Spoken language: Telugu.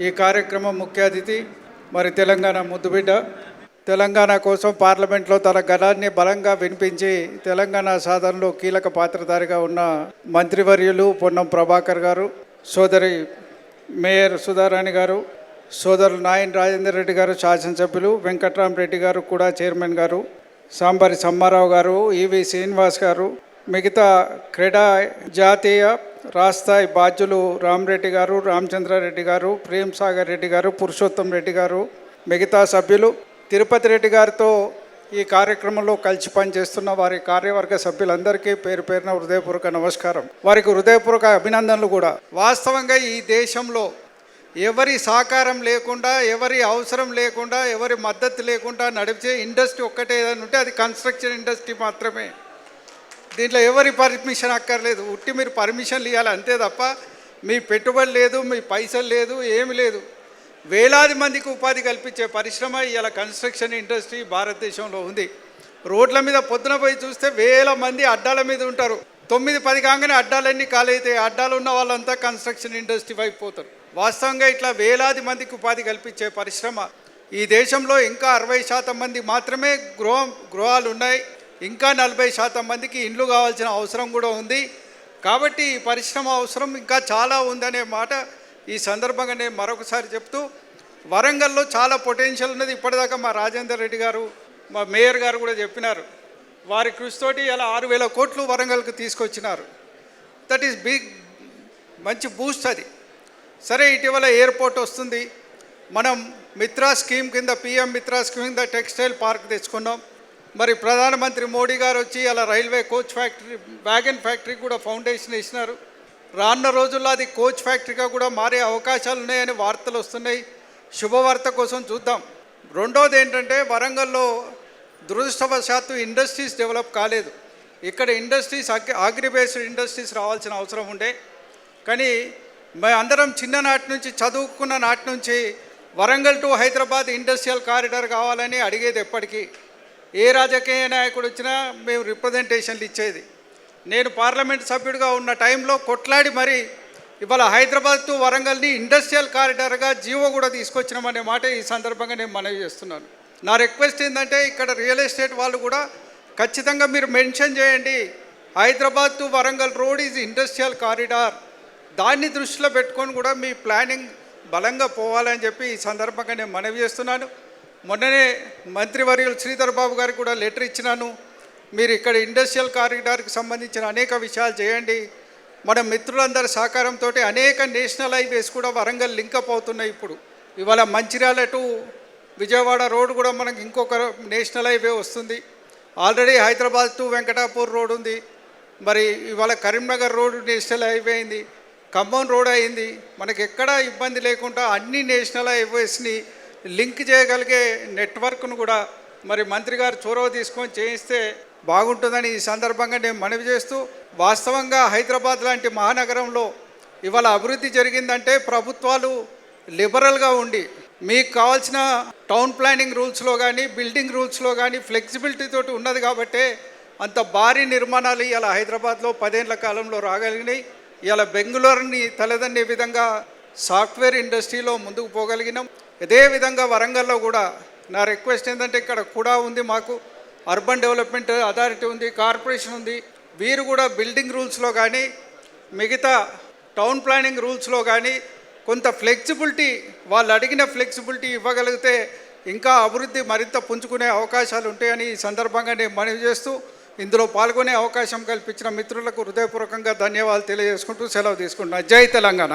ఈ కార్యక్రమం ముఖ్య అతిథి మరి తెలంగాణ ముద్దుబిడ్డ. తెలంగాణ కోసం పార్లమెంట్లో తన గణాన్ని బలంగా వినిపించి తెలంగాణ సాధనలో కీలక పాత్రధారిగా ఉన్న మంత్రివర్యులు పొన్నం ప్రభాకర్ గారు సోదరి మేయర్ సుధారాణి గారు సోదరులు నాయన్ రాజేందర్ రెడ్డి గారు శాసనసభ్యులు వెంకట్రామరెడ్డి గారు కూడా చైర్మన్ గారు సాంబారి సమ్మారావు గారు ఈవి శ్రీనివాస్ గారు మిగతా క్రీడా జాతీయ రాష్ట్రాయి బాధ్యులు రామరెడ్డి గారు రామచంద్రారెడ్డి గారు ప్రేమ్ సాగర్ రెడ్డి గారు పురుషోత్తం రెడ్డి గారు మిగతా సభ్యులు తిరుపతి రెడ్డి గారితో ఈ కార్యక్రమంలో కలిసి పనిచేస్తున్న వారి కార్యవర్గ సభ్యులందరికీ పేరు పేరున హృదయపూర్వక నమస్కారం. వారికి హృదయపూర్వక అభినందనలు కూడా. వాస్తవంగా ఈ దేశంలో ఎవరి సహకారం లేకుండా ఎవరి అవసరం లేకుండా ఎవరి మద్దతు లేకుండా నడిచే ఇండస్ట్రీ ఒక్కటే ఏదైనా ఉంటే అది కన్స్ట్రక్షన్ ఇండస్ట్రీ మాత్రమే. దీంట్లో ఎవరి పర్మిషన్ అక్కర్లేదు. ఉట్టి మీరు పర్మిషన్లు ఇవ్వాలి అంతే తప్ప మీ పెట్టుబడి లేదు మీ పైసలు లేదు ఏమి లేదు. వేలాది మందికి ఉపాధి కల్పించే పరిశ్రమ ఇవాళ కన్స్ట్రక్షన్ ఇండస్ట్రీ భారతదేశంలో ఉంది. రోడ్ల మీద పొద్దున పోయి చూస్తే వేల మంది అడ్డాల మీద ఉంటారు. తొమ్మిది పది కాగానే అడ్డాలన్నీ ఖాళీ అవుతాయి అడ్డాలు ఉన్న వాళ్ళంతా కన్స్ట్రక్షన్ ఇండస్ట్రీ వైపు పోతారు. వాస్తవంగా ఇట్లా వేలాది మందికి ఉపాధి కల్పించే పరిశ్రమ ఈ దేశంలో ఇంకా అరవై శాతం మంది మాత్రమే గృహం గృహాలు ఉన్నాయి. ఇంకా నలభై శాతం మందికి ఇండ్లు కావాల్సిన అవసరం కూడా ఉంది. కాబట్టి ఈ పరిశ్రమ అవసరం ఇంకా చాలా ఉందనే మాట ఈ సందర్భంగా నేను మరొకసారి చెప్తూ వరంగల్లో చాలా పొటెన్షియల్ ఉన్నది ఇప్పటిదాకా మా రాజేందర్ రెడ్డి గారు మా మేయర్ గారు కూడా చెప్పినారు. వారి కృషితోటి ఇలా ఆరు వేల కోట్లు వరంగల్కి తీసుకొచ్చినారు. దట్ ఈస్ బిగ్ మంచి బూస్ట్ అది. సరే ఇటీవల ఎయిర్పోర్ట్ వస్తుంది. మనం మిత్రా స్కీమ్ కింద పిఎం మిత్రా స్కీమ్ కింద టెక్స్టైల్ పార్క్ తెచ్చుకున్నాం. మరి ప్రధానమంత్రి మోడీ గారు వచ్చి అలా railway coach factory wagon factory కూడా ఫౌండేషన్ వేసినారు రానున్న రోజుల్లో అది కోచ్ ఫ్యాక్టరీగా కూడా మారే అవకాశాలు ఉన్నాయని వార్తలు వస్తున్నాయి. శుభవార్త కోసం చూద్దాం. రెండోది ఏంటంటే వరంగల్లో దురదృష్టవశాత్తు ఇండస్ట్రీస్ డెవలప్ కాలేదు. ఇక్కడ ఇండస్ట్రీస్ అగ్రి అగ్రిబేస్డ్ ఇండస్ట్రీస్ రావాల్సిన అవసరం ఉండే. కానీ మే అందరం చిన్ననాటి నుంచి చదువుకున్న నాటి నుంచి Warangal to Hyderabad industrial corridor కావాలని అడిగేది ఎప్పటికీ. ఏ రాజకీయ నాయకుడు వచ్చినా మేము రిప్రజెంటేషన్లు ఇచ్చేది. నేను పార్లమెంట్ సభ్యుడిగా ఉన్న టైంలో కొట్లాడి మరి ఇవాళ హైదరాబాద్ టు వరంగల్ని ఇండస్ట్రియల్ కారిడార్గా జీవో కూడా తీసుకొచ్చినామనే మాట ఈ సందర్భంగా నేను మనవి చేస్తున్నాను. నా రిక్వెస్ట్ ఏంటంటే ఇక్కడ రియల్ ఎస్టేట్ వాళ్ళు కూడా ఖచ్చితంగా మీరు మెన్షన్ చేయండి. Hyderabad to Warangal road is industrial corridor. దాన్ని దృష్టిలో పెట్టుకొని కూడా మీ ప్లానింగ్ బలంగా పోవాలని చెప్పి ఈ సందర్భంగా నేను మనవి చేస్తున్నాను. మొన్ననే మంత్రివర్యులు శ్రీధర్ బాబు గారికి కూడా లెటర్ ఇచ్చినాను. మీరు ఇక్కడ ఇండస్ట్రియల్ కారిడార్కి సంబంధించిన అనేక విషయాలు చేయండి. మన మిత్రులందరి సహకారంతో అనేక నేషనల్ హైవేస్ కూడా వరంగల్ లింకప్ అవుతున్నాయి ఇప్పుడు. ఇవాళ మంచిర్యాల టు విజయవాడ రోడ్ కూడా మనకి ఇంకొక నేషనల్ హైవే వస్తుంది. Already Hyderabad to Venkatapur road ఉంది. మరి ఇవాళ కరీంనగర్ రోడ్ నేషనల్ హైవే అయింది. ఖమ్మం రోడ్ అయింది. మనకి ఎక్కడా ఇబ్బంది లేకుండా అన్ని నేషనల్ హైవేస్ని లింక్ చేయగలిగే నెట్వర్క్ను కూడా మరి మంత్రి గారు చొరవ తీసుకొని చేయిస్తే బాగుంటుందని ఈ సందర్భంగా నేను మనవి చేస్తూ వాస్తవంగా హైదరాబాద్ లాంటి మహానగరంలో ఇవాళ అభివృద్ధి జరిగిందంటే ప్రభుత్వాలు లిబరల్గా ఉండి మీకు కావాల్సిన టౌన్ ప్లానింగ్ రూల్స్లో కానీ బిల్డింగ్ రూల్స్లో కానీ ఫ్లెక్సిబిలిటీ తోటి ఉన్నది కాబట్టే అంత భారీ నిర్మాణాలు ఇలా హైదరాబాద్లో పదేళ్ళ కాలంలో రాగలిగినాయి. ఇలా బెంగళూరుని తలదన్నే విధంగా సాఫ్ట్వేర్ ఇండస్ట్రీలో ముందుకు పోగలిగినాం. ఇదే విధంగా వరంగల్లో కూడా నా రిక్వెస్ట్ ఏంటంటే ఇక్కడ కూడా ఉంది మాకు అర్బన్ డెవలప్మెంట్ అథారిటీ ఉంది కార్పొరేషన్ ఉంది. వీరు కూడా బిల్డింగ్ రూల్స్లో కానీ మిగతా టౌన్ ప్లానింగ్ రూల్స్లో కానీ కొంత ఫ్లెక్సిబిలిటీ వాళ్ళు అడిగిన ఫ్లెక్సిబిలిటీ ఇవ్వగలిగితే ఇంకా అభివృద్ధి మరింత పుంజుకునే అవకాశాలు ఉంటాయని ఈ సందర్భంగా నేను మనవి చేస్తూ ఇందులో పాల్గొనే అవకాశం కల్పించిన మిత్రులకు హృదయపూర్వకంగా ధన్యవాదాలు తెలియజేసుకుంటూ సెలవు తీసుకుంటున్నాను జై తెలంగాణ.